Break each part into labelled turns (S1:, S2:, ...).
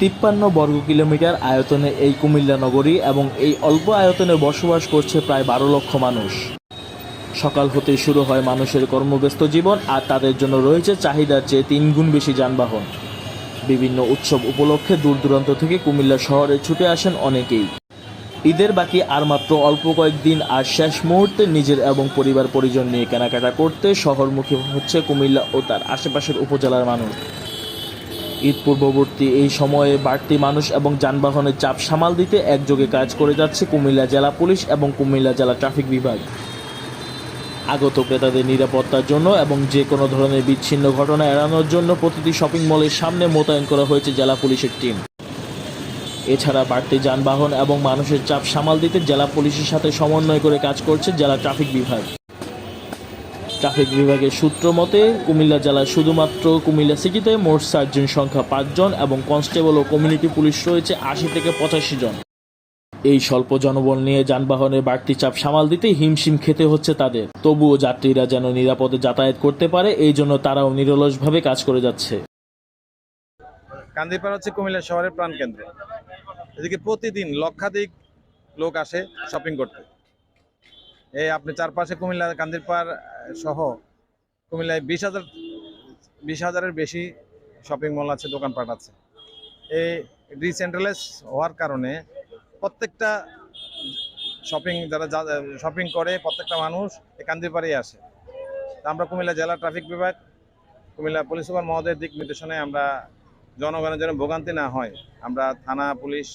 S1: তিপ্পান্ন বর্গ কিলোমিটার আয়তনে এই কুমিল্লা নগরী এবং এই অল্প আয়তনে বসবাস করছে প্রায় বারো লক্ষ মানুষ। সকাল হতেই শুরু হয় মানুষের কর্মব্যস্ত জীবন আর তাদের জন্য রয়েছে চাহিদার চেয়ে তিনগুণ বেশি যানবাহন। বিভিন্ন উৎসব উপলক্ষে দূর দূরান্ত থেকে কুমিল্লা শহরে ছুটে আসেন অনেকেই। ঈদের বাকি আর মাত্র অল্প কয়েকদিন আর শেষ মুহূর্তে নিজের এবং পরিবার পরিজন নিয়ে কেনাকাটা করতে শহরমুখী হচ্ছে কুমিল্লা ও তার আশেপাশের উপজেলার মানুষ। ঈদ পূর্ববর্তী এই সময়ে বাড়তি মানুষ এবং যানবাহনের চাপ সামাল দিতে একযোগে কাজ করে যাচ্ছে কুমিল্লা জেলা পুলিশ এবং কুমিল্লা জেলা ট্রাফিক বিভাগ। আগত ক্রেতাদের নিরাপত্তার জন্য এবং যে কোনো ধরনের বিচ্ছিন্ন ঘটনা এড়ানোর জন্য প্রতিটি শপিং মলের সামনে মোতায়েন করা হয়েছে জেলা পুলিশের টিম। এছাড়া বাড়তি যানবাহন এবং মানুষের চাপ সামাল দিতে জেলা পুলিশের সাথে সমন্বয় করে কাজ করছে জেলা ট্রাফিক বিভাগ। ট্রাফিক বিভাগের সূত্র মতে, কুমিল্লা জেলায় শুধুমাত্র কুমিল্লা সিটিতে মোট সার্জন সংখ্যা পাঁচজন এবং কনস্টেবল ও কমিউনিটি পুলিশ রয়েছে আশি থেকে পঁচাশি জন। এই স্বল্প জনবল নিয়ে যানবাহনের বাড়তি চাপ সামাল দিতে হিমশিম খেতে হচ্ছে তাদের। তবুও যাত্রীরা যেন নিরাপদে যাতায়াত করতে পারে, এই জন্য তারাও নিরলসভাবে কাজ করে যাচ্ছে।
S2: কান্দিপাড়া হচ্ছে কুমিল্লা শহরের প্রাণকেন্দ্র। এদিকে প্রতিদিন লক্ষাধিক লোক আসে শপিং করতে। এই আপনি চারপাশে কুমিল্লা, কান্দিরপাড় সহ কুমিল্লায় বিশ হাজার, বিশ হাজারের বেশি শপিং মল আছে, দোকানপাট আছে। এই ডিসেন্ট্রালাইজ হওয়ার কারণে প্রত্যেকটা শপিং যারা শপিং করে, প্রত্যেকটা মানুষ এই কান্দিরপাড়েই আসে। আমরা কুমিল্লা জেলা ট্রাফিক বিভাগ, কুমিল্লা পুলিশ সুপার মহোদয়ের দিক নির্দেশনে আমরা জনগণের যেন ভোগান্তি না হয়, আমরা থানা, পুলিশ,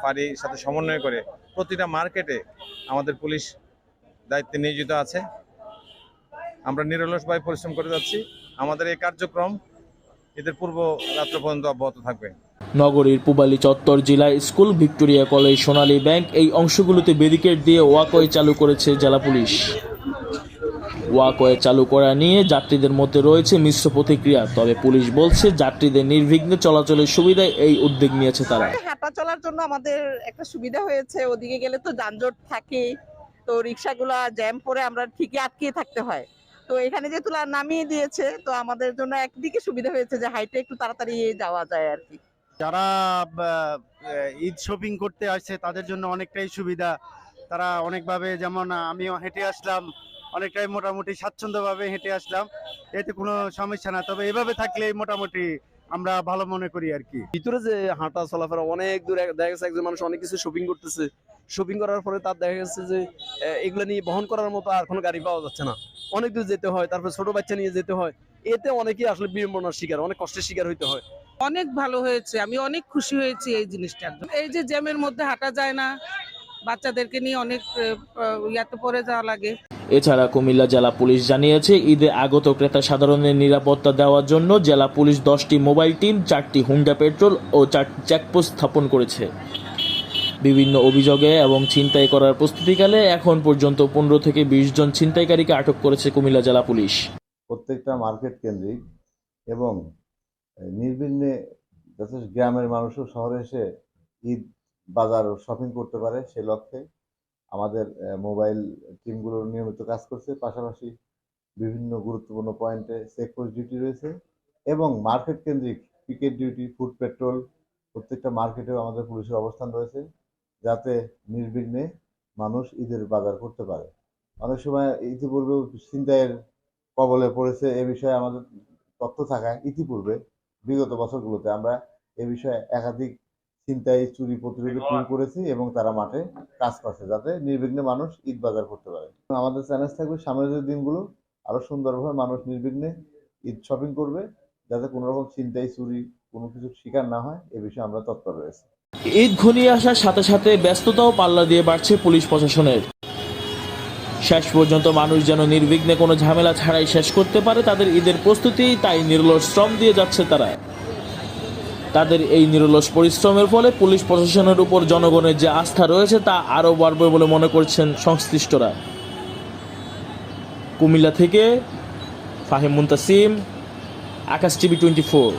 S2: ফাঁড়ির সাথে সমন্বয় করে প্রতিটা মার্কেটে আমাদের পুলিশ দায়িত্বে নিয়োজিত আছে। আমরা নিরলসভাবে পরিশ্রম করে যাচ্ছি। আমাদের এই কার্যক্রম এদের পূর্ব রাত্র পর্যন্ত অব্যাহত থাকবে।
S1: নগরীর পুবালী চত্বর জেলায় school Victoria college Sonali bank এই অংশগুলোতে ব্যারিকেড দিয়ে ওয়াকওয়ে চালু করেছে জেলা পুলিশ। ওয়াকওয়ে চালু করা নিয়ে যাত্রীদের মধ্যে রয়েছে মিশ্র প্রতিক্রিয়া তবে পুলিশ বলছে যাত্রীদের নির্বিঘ্নে চলাচলের সুবিধায় এই উদ্যোগ নিয়েছে তারা।
S3: হাঁটা চলার জন্য আমাদের একটা সুবিধা হয়েছে। ওদিকে গেলে তো যানজট থাকে তো রিক্সাগুলা জ্যাম পরে আমরা ঠিকই আটকিয়ে থাকতে হয়। তো এখানে যেহেতু নামিয়ে দিয়েছে, তো আমাদের জন্য একদিকে সুবিধা হয়েছে যে হাইটে একটু তাড়াতাড়ি যাওয়া যায় আর কি।
S4: যারা ঈদ শপিং করতে আসছে, তাদের জন্য অনেকটাই সুবিধা। তারা অনেকভাবে যেমন আমিও হেঁটে আসলাম, অনেকটাই মোটামুটি স্বাচ্ছন্দ্যভাবে হেঁটে আসলাম, এতে কোনো সমস্যা না। তবে এভাবে থাকলে মোটামুটি আমরা ভালো মনে করি আর কি।
S5: ভিতরে যে হাঁটা চলাফেরা অনেক দূরে দেখা গেছে একজন মানুষ অনেক কিছু শপিং করতেছে। শপিং করার পরে তার দেখা গেছে যে এগুলো নিয়ে বহন করার মতো আর কোনো গাড়ি পাওয়া যাচ্ছে না। অনেক দূর যেতে হয় তারপর ছোট বাচ্চা নিয়ে যেতে হয়। এতে অনেকেই আসলে বিড়ম্বনার শিকার অনেক কষ্টের শিকার হইতে হয়।
S6: অনেক ভালো হয়েছে আমি অনেক খুশি হয়েছি এই জিনিসটার। এই যে জ্যামের মধ্যে হাঁটা যায় না বাচ্চাদেরকে নিয়ে অনেক ইয়াতে পরে যাওয়া লাগে।
S1: এছাড়া কুমিল্লা জেলা পুলিশ জানিয়েছে, ঈদে আগত ক্রেতা সাধারণের নিরাপত্তা দেওয়ার জন্য জেলা পুলিশ দশটি মোবাইল টিম, চারটি হুন্ডা পেট্রোল ও চারটি চেকপোস্ট স্থাপন করেছে। বিভিন্ন অভিযোগে এবং ছিনতাই করার প্রস্তুতিকালে এখন পর্যন্ত পনেরো থেকে বিশ জন ছিনতাইকারীকে আটক করেছে কুমিল্লা জেলা পুলিশ।
S7: প্রত্যেকটা মার্কেট কেন্দ্রিক এবং নির্বিঘ্নে যথেষ্ট গ্রামের মানুষও শহরে এসে ঈদ বাজার শপিং করতে পারে সে লক্ষ্যে। আমাদের মোবাইল টিমগুলো নিয়মিত কাজ করছে। পাশাপাশি বিভিন্ন গুরুত্বপূর্ণ পয়েন্টে চেকপোস্ট ডিউটি রয়েছে এবং মার্কেট কেন্দ্রিক পিকেট ডিউটি ফুড পেট্রোল প্রত্যেকটা মার্কেটেও আমাদের পুলিশের অবস্থান রয়েছে যাতে নির্বিঘ্নে মানুষ ঈদের বাজার করতে পারে। অনেক সময় ইতিপূর্বেও ছিনতাইয়ের কবলে পড়েছে এ বিষয়ে আমাদের তথ্য থাকায়। ইতিপূর্বে, বিগত বছরগুলোতে আমরা এ বিষয়ে একাধিক ছিনতাই চুরি প্রতিরোধে টিম করেছি এবং তারা মাঠে কাজ করছে যাতে নির্বিঘ্নে মানুষ ঈদ বাজার করতে পারে। আমাদের চ্যালেঞ্জ থাকবে সামনের যে দিনগুলো আরও সুন্দরভাবে মানুষ নির্বিঘ্নে ঈদ শপিং করবে যাতে কোনো রকম ছিনতাই চুরি কোনো কিছু শিকার না হয় এ বিষয়ে আমরা তৎপর রয়েছে।
S1: ঈদ ঘনিয়ে আসার সাথে সাথে ব্যস্ততাও পাল্লা দিয়ে বাড়ছে পুলিশ প্রশাসনের। শেষ পর্যন্ত মানুষ যেন নির্বিঘ্নে কোনো ঝামেলা ছাড়াই শেষ করতে পারে তাদের ঈদের প্রস্তুতি তাই নিরলস শ্রম দিয়ে যাচ্ছে তারা। তাদের এই নিরলস পরিশ্রমের ফলে পুলিশ প্রশাসনের উপর জনগণের যে আস্থা রয়েছে তা আরও বাড়বে বলে মনে করছেন সংশ্লিষ্টরা। কুমিল্লা থেকে Fahim Muntasim, Akash TV twenty four.